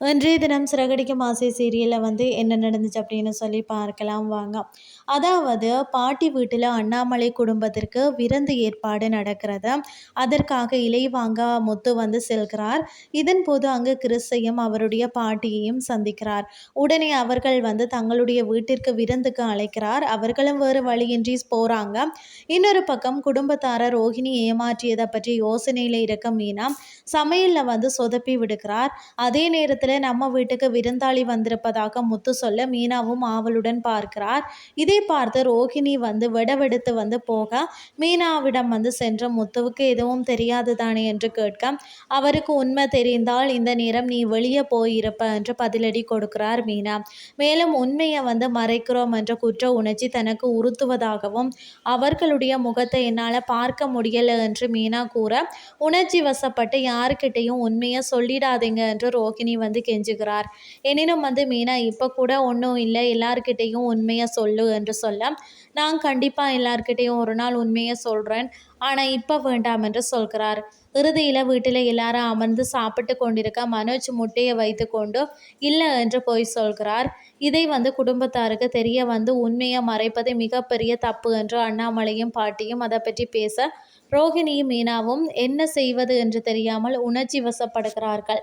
இன்றைய தினம் சிறகடிக்கும் ஆசை சீரியலில் வந்து என்ன நடந்துச்சு அப்படின்னு சொல்லி பார்க்கலாம் வாங்க. அதாவது பாட்டி வீட்டில் அண்ணாமலை குடும்பத்திற்கு விருந்து ஏற்பாடு நடக்கிறது அதற்காக இலை வாங்க முத்து வந்து செல்கிறார். இதன் போது அங்கு கிறிஸ்தையும் அவருடைய பாட்டியையும் சந்திக்கிறார். உடனே அவர்கள் வந்து தங்களுடைய வீட்டிற்கு விருந்துக்கு அழைக்கிறார். அவர்களும் வேறு வழியின்றி போகிறாங்க இன்னொரு பக்கம் குடும்பத்தாரர் ரோஹிணி ஏமாற்றியதை பற்றி யோசனையில் இருக்க மீனா சமையலில் வந்து சொதப்பி விடுகிறார். அதே நேரத்தில் நம்ம வீட்டுக்கு விருந்தாளி வந்திருப்பதாக முத்து சொல்ல மீனாவும் ஆவலுடன் பார்க்கிறார். இதை பார்த்து ரோஹிணி வந்து விடவெடுத்து வந்து போக மீனாவிடம் வந்து சென்ற முத்துவுக்கு எதுவும் தெரியாது தானே என்று கேட்க அவருக்கு உண்மை தெரிந்தால் இந்த நேரம் நீ வெளியே போயிருப்ப என்று பதிலடி கொடுக்கிறார் மீனா. மேலும் உண்மையை வந்து மறைக்கிறோம் என்ற குற்ற உணர்ச்சி தனக்கு உறுத்துவதாகவும் அவர்களுடைய முகத்தை என்னால் பார்க்க முடியலை என்று மீனா கூற உணர்ச்சி வசப்பட்டு யாருக்கிட்டையும் உண்மையை சொல்லிடாதீங்க என்று ரோஹிணி வந்து வந்து கெஞ்சுகிறார். எனினும் வந்து மீனா இப்போ கூட ஒன்றும் இல்லை. எல்லார்கிட்டேயும் உண்மையை சொல்லு என்று சொல்ல நான் கண்டிப்பாக எல்லார்கிட்டேயும் ஒரு நாள் உண்மையை சொல்கிறேன் ஆனால் இப்போ வேண்டாம் என்று சொல்கிறார். இறுதியில் வீட்டில் எல்லாரும் அமர்ந்து சாப்பிட்டு கொண்டிருக்க மனோஜ் முட்டையை வைத்து கொண்டு இல்லை என்று போய் சொல்கிறார். இதை வந்து குடும்பத்தாருக்கு தெரிய வந்து உண்மையை மறைப்பது மிகப்பெரிய தப்பு என்று அண்ணாமலையும் பாட்டியும் அதை பற்றி பேச ரோஹிணியும் மீனாவும் என்ன செய்வது என்று தெரியாமல் உணர்ச்சி வசப்படுகிறார்கள்.